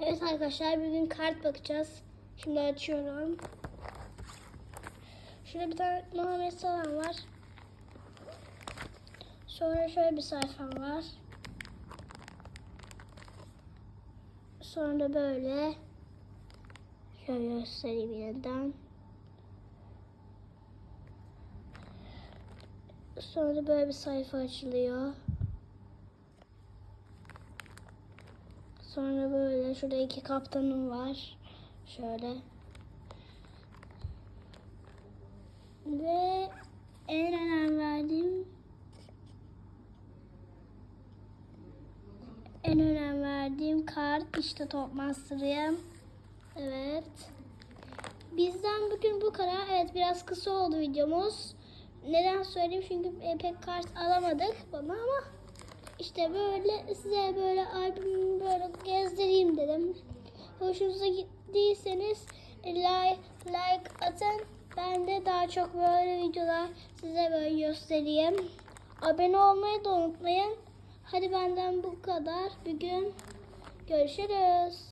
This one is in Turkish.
Evet arkadaşlar bugün kart bakacağız. Şimdi açıyorum. Şurada bir tane Muhammed Salam var. Sonra şöyle bir sayfam var. Sonra da böyle. Şöyle göstereyim yeniden. Sonra da böyle bir sayfa açılıyor. Sonra böyle şurada iki kaptanım var. Şöyle. Ve en önem verdiğim en önem verdiğim kart işte Top Master'ım. Evet. Bizden bugün bu kadar. Evet biraz kısa oldu videomuz. Neden söyleyeyim çünkü e, pek kart alamadık bana ama işte böyle size böyle dedim. Hoşunuza gittiyseniz e, like, like atın. Ben de daha çok böyle videolar size böyle göstereyim. Abone olmayı da unutmayın. Hadi benden bu kadar. Bugün görüşürüz.